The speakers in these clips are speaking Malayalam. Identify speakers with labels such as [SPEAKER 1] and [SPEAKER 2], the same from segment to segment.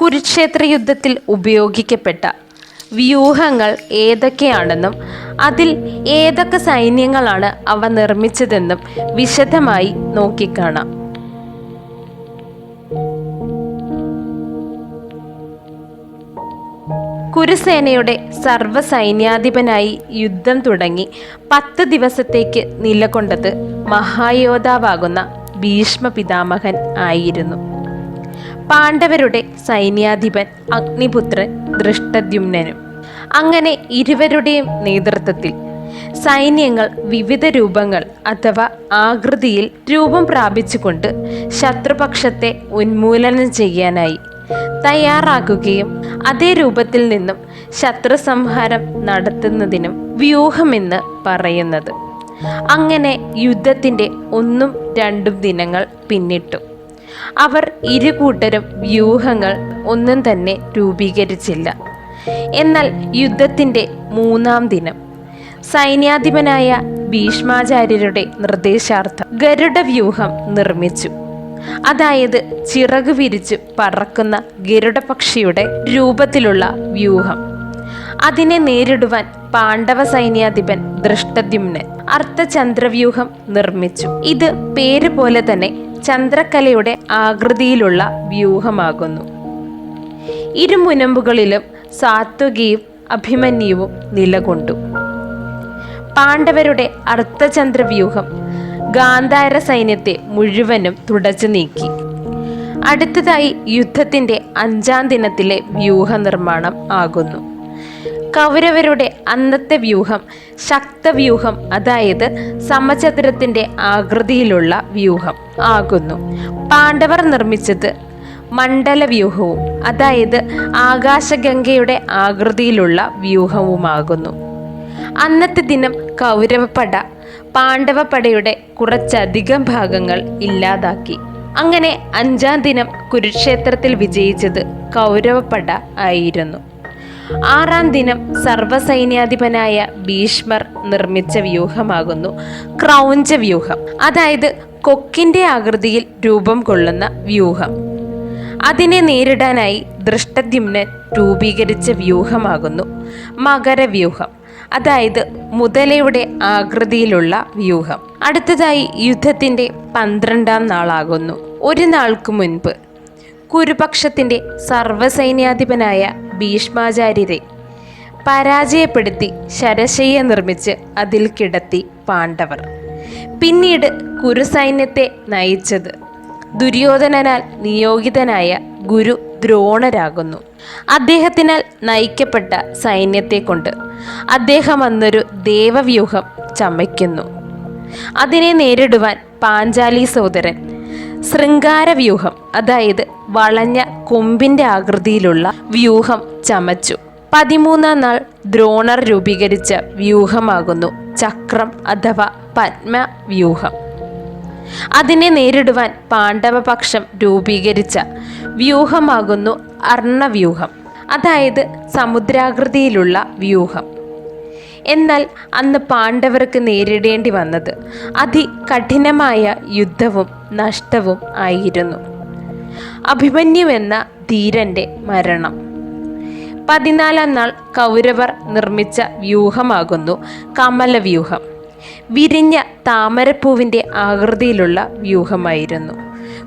[SPEAKER 1] കുരുക്ഷേത്ര യുദ്ധത്തിൽ ഉപയോഗിക്കപ്പെട്ട വ്യൂഹങ്ങൾ ഏതൊക്കെയാണെന്നും അതിൽ ഏതൊക്കെ സൈന്യങ്ങളാണ് അവ നിർമ്മിച്ചതെന്നും വിശദമായി നോക്കിക്കാണാം. കുരുസേനയുടെ സർവസൈന്യാധിപനായി യുദ്ധം തുടങ്ങി പത്ത് ദിവസത്തേക്ക് നിലകൊണ്ടത് മഹായോധാവാകുന്ന ഭീഷ്മ പിതാമഹൻ ആയിരുന്നു. പാണ്ഡവരുടെ സൈന്യാധിപൻ അഗ്നിപുത്രൻ ദൃഷ്ടദ്യുമ്നനും അങ്ങനെ ഇരുവരുടെയും നേതൃത്വത്തിൽ സൈന്യങ്ങൾ വിവിധ രൂപങ്ങൾ അഥവാ ആകൃതിയിൽ രൂപം പ്രാപിച്ചുകൊണ്ട് ശത്രുപക്ഷത്തെ ഉന്മൂലനം ചെയ്യാനായി തയ്യാറാക്കുകയും അതേ രൂപത്തിൽ നിന്നും ശത്രു സംഹാരം നടത്തുന്നതിനും വ്യൂഹമെന്ന് പറയുന്നത്. അങ്ങനെ യുദ്ധത്തിന്റെ ഒന്നും രണ്ടും ദിനങ്ങൾ പിന്നിട്ടു. അവർ ഇരു കൂട്ടരും വ്യൂഹങ്ങൾ ഒന്നും തന്നെ രൂപീകരിച്ചില്ല. എന്നാൽ യുദ്ധത്തിന്റെ മൂന്നാം ദിനം സൈന്യാധിപനായ ഭീഷ്മാചാര്യരുടെ നിർദ്ദേശാർത്ഥം ഗരുഡ വ്യൂഹം നിർമ്മിച്ചു. അതായത് ചിറക് വിരിച്ച് പറക്കുന്ന ഗരുഡപക്ഷിയുടെ രൂപത്തിലുള്ള വ്യൂഹം. അതിനെ നേരിടുവാൻ പാണ്ഡവ സൈന്യാധിപൻ ദൃഷ്ടദ്യുമ്നൻ അർത്ഥചന്ദ്രവ്യൂഹം നിർമ്മിച്ചു. ഇത് പേര് പോലെ തന്നെ ചന്ദ്രക്കലയുടെ ആകൃതിയിലുള്ള വ്യൂഹമാകുന്നു. ഇരുമുനമ്പുകളിലും സാത്വികയും അഭിമന്യുവും നിലകൊണ്ടു. പാണ്ഡവരുടെ അർത്ഥചന്ദ്രവ്യൂഹം ഗാന്ധാര സൈന്യത്തെ മുഴുവനും തുടച്ചു നീക്കി. അടുത്തതായി യുദ്ധത്തിന്റെ അഞ്ചാം ദിനത്തിലെ വ്യൂഹ നിർമ്മാണം ആകുന്നു. കൗരവരുടെ അന്നത്തെ വ്യൂഹം ശക്തവ്യൂഹം അതായത് സമചതുരത്തിന്റെ ആകൃതിയിലുള്ള വ്യൂഹം ആകുന്നു. പാണ്ഡവർ നിർമ്മിച്ചത് മണ്ഡല വ്യൂഹവും അതായത് ആകാശഗംഗയുടെ ആകൃതിയിലുള്ള വ്യൂഹവുമാകുന്നു. അന്നത്തെ ദിനം കൗരവപ്പട പാണ്ഡവപ്പടയുടെ കുറച്ചധികം ഭാഗങ്ങൾ ഇല്ലാതാക്കി. അങ്ങനെ അഞ്ചാം ദിനം കുരുക്ഷേത്രത്തിൽ വിജയിച്ചത് കൗരവപ്പട ആയിരുന്നു. ആറാം ദിനം സർവസൈന്യാധിപനായ ഭീഷ്മർ നിർമ്മിച്ച വ്യൂഹമാകുന്നു. ക്രൗഞ്ച വ്യൂഹം. അതായത് കൊക്കിന്റെ ആകൃതിയിൽ രൂപം കൊള്ളുന്ന വ്യൂഹം. അതിനെ നേരിടാനായി ദൃഷ്ടദ്യുമ്നൻ രൂപീകരിച്ച വ്യൂഹമാകുന്നു. മകരവ്യൂഹം അതായത് മുതലയുടെ ആകൃതിയിലുള്ള വ്യൂഹം. അടുത്തതായി യുദ്ധത്തിന്റെ പന്ത്രണ്ടാം നാളാകുന്നു. ഒരു നാൾക്ക് മുൻപ് കുരുപക്ഷത്തിന്റെ സർവസൈന്യാധിപനായ ഭീഷ്മാചാര്യരെ പരാജയപ്പെടുത്തി ശരശയ്യ നിർമ്മിച്ച് അതിൽ കിടത്തി പാണ്ഡവർ. പിന്നീട് കുരുസൈന്യത്തെ നയിച്ചത് ദുര്യോധനനാൽ നിയോഗിതനായ ഗുരു ദ്രോണരാകുന്നു. അദ്ദേഹത്തിനാൽ നയിക്കപ്പെട്ട സൈന്യത്തെ കൊണ്ട് അദ്ദേഹം അന്നൊരു ദേവവ്യൂഹം ചമയ്ക്കുന്നു. അതിനെ നേരിടുവാൻ പാഞ്ചാലി സോദരൻ ശൃംഗാരവ്യൂഹം അതായത് വളഞ്ഞ കൊമ്പിന്റെ ആകൃതിയിലുള്ള വ്യൂഹം ചമച്ചു. പതിമൂന്നാം നാൾ ദ്രോണർ രൂപീകരിച്ച വ്യൂഹമാകുന്നു ചക്രം അഥവാ പത്മ വ്യൂഹം അതിനെ നേരിടുവാൻ പാണ്ഡവപക്ഷം രൂപീകരിച്ച വ്യൂഹമാകുന്നു അർണവ്യൂഹം അതായത് സമുദ്രാകൃതിയിലുള്ള വ്യൂഹം. എന്നാൽ അന്ന് പാണ്ഡവർക്ക് നേരിടേണ്ടി വന്നത് അതികഠിനമായ യുദ്ധവും നഷ്ടവും ആയിരുന്നു. അഭിമന്യു എന്ന ധീരന്റെ മരണം. പതിനാലാം നാൾ കൗരവർ നിർമ്മിച്ച വ്യൂഹമാകുന്നു കമലവ്യൂഹം. വിരിഞ്ഞ താമരപ്പൂവിന്റെ ആകൃതിയിലുള്ള വ്യൂഹമായിരുന്നു.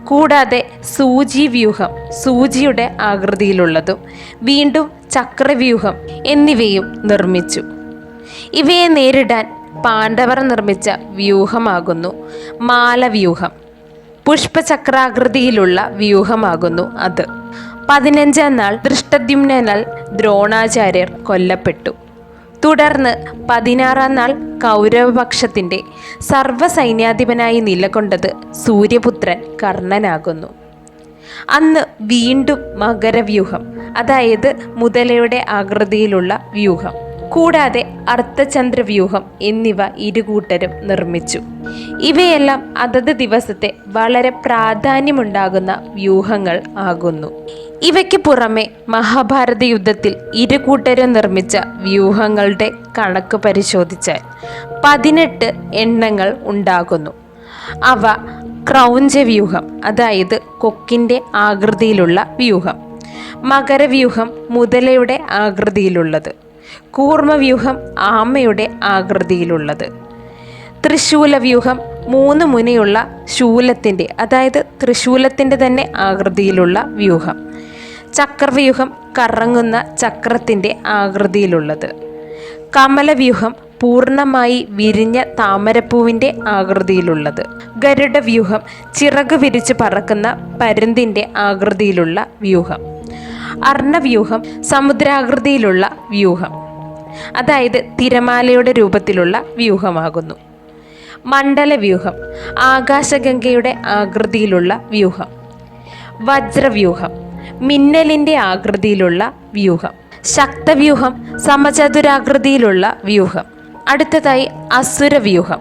[SPEAKER 1] കൂടാതെ സൂചി വ്യൂഹം സൂചിയുടെ ആകൃതിയിലുള്ളതും വീണ്ടും ചക്രവ്യൂഹം എന്നിവയും നിർമ്മിച്ചു. ഇവയെ നേരിടാൻ പാണ്ഡവർ നിർമ്മിച്ച വ്യൂഹമാകുന്നു. മാലവ്യൂഹം. പുഷ്പചക്രാകൃതിയിലുള്ള വ്യൂഹമാകുന്നു അത്. പതിനഞ്ചാം നാൾ ദൃഷ്ടദ്യുമ്നാൽ ദ്രോണാചാര്യർ കൊല്ലപ്പെട്ടു. തുടർന്ന് പതിനാറാം നാൾ കൗരവപക്ഷത്തിന്റെ സർവസൈന്യാധിപനായി നിലകൊണ്ടത് സൂര്യപുത്രൻ കർണനാകുന്നു. അന്ന് വീണ്ടും മകരവ്യൂഹം അതായത് മുതലയുടെ ആകൃതിയിലുള്ള വ്യൂഹം. കൂടാതെ അർത്ഥചന്ദ്രവ്യൂഹം എന്നിവ ഇരുകൂട്ടരും നിർമ്മിച്ചു. ഇവയെല്ലാം അതത് ദിവസത്തെ വളരെ പ്രാധാന്യമുണ്ടാകുന്ന വ്യൂഹങ്ങൾ ആകുന്നു. ഇവയ്ക്ക് പുറമെ മഹാഭാരത യുദ്ധത്തിൽ ഇരുകൂട്ടരും നിർമ്മിച്ച വ്യൂഹങ്ങളുടെ കണക്ക് പരിശോധിച്ചാൽ പതിനെട്ട് എണ്ണങ്ങൾ ഉണ്ടാകുന്നു. അവ ക്രൗഞ്ച വ്യൂഹം അതായത് കൊക്കിന്റെ ആകൃതിയിലുള്ള വ്യൂഹം മകരവ്യൂഹം മുതലയുടെ ആകൃതിയിലുള്ളത്. കൂർമ്മവ്യൂഹം ആമയുടെ ആകൃതിയിലുള്ളത്. തൃശൂലവ്യൂഹം മൂന്ന് മുനയുള്ള ശൂലത്തിന്റെ അതായത് തൃശൂലത്തിന്റെ തന്നെ ആകൃതിയിലുള്ള വ്യൂഹം. ചക്രവ്യൂഹം കറങ്ങുന്ന ചക്രത്തിന്റെ ആകൃതിയിലുള്ളത്. കമലവ്യൂഹം പൂർണമായി വിരിഞ്ഞ താമരപ്പൂവിന്റെ ആകൃതിയിലുള്ളത്. ഗരുഡവ്യൂഹം ചിറക് വിരിച്ച് പറക്കുന്ന പരുന്തിന്റെ ആകൃതിയിലുള്ള വ്യൂഹം. അർണവ്യൂഹം സമുദ്രാകൃതിയിലുള്ള വ്യൂഹം. അതായത് തിരമാലയുടെ രൂപത്തിലുള്ള വ്യൂഹമാകുന്നു. മണ്ഡലവ്യൂഹം ആകാശഗംഗയുടെ ആകൃതിയിലുള്ള വ്യൂഹം. വജ്രവ്യൂഹം മിന്നലിന്റെ ആകൃതിയിലുള്ള വ്യൂഹം. ശക്തവ്യൂഹം സമചതുരാകൃതിയിലുള്ള വ്യൂഹം. അടുത്തതായി അസുരവ്യൂഹം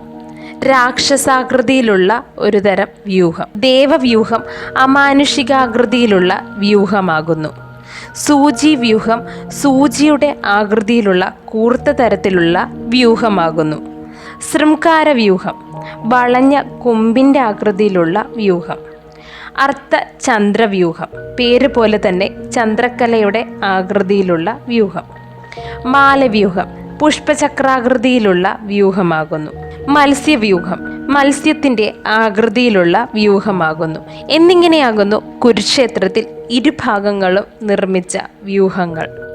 [SPEAKER 1] രാക്ഷസാകൃതിയിലുള്ള ഒരു തരം വ്യൂഹം. ദേവവ്യൂഹം അമാനുഷികാകൃതിയിലുള്ള വ്യൂഹമാകുന്നു. സൂചി വ്യൂഹം സൂചിയുടെ ആകൃതിയിലുള്ള കൂർത്ത തരത്തിലുള്ള വ്യൂഹമാകുന്നു. ശൃംകാര വ്യൂഹം വളഞ്ഞ കൊമ്പിന്റെ ആകൃതിയിലുള്ള വ്യൂഹം. അർത്ഥ ചന്ദ്രവ്യൂഹം പേര് പോലെ തന്നെ ചന്ദ്രക്കലയുടെ ആകൃതിയിലുള്ള വ്യൂഹം. മാലവ്യൂഹം പുഷ്പചക്രാകൃതിയിലുള്ള വ്യൂഹമാകുന്നു. മത്സ്യവ്യൂഹം മത്സ്യത്തിന്റെ ആകൃതിയിലുള്ള വ്യൂഹമാകുന്നു. എന്നിങ്ങനെയാകുന്നു കുരുക്ഷേത്രത്തിൽ ഇരുഭാഗങ്ങളും നിർമ്മിച്ച വ്യൂഹങ്ങൾ.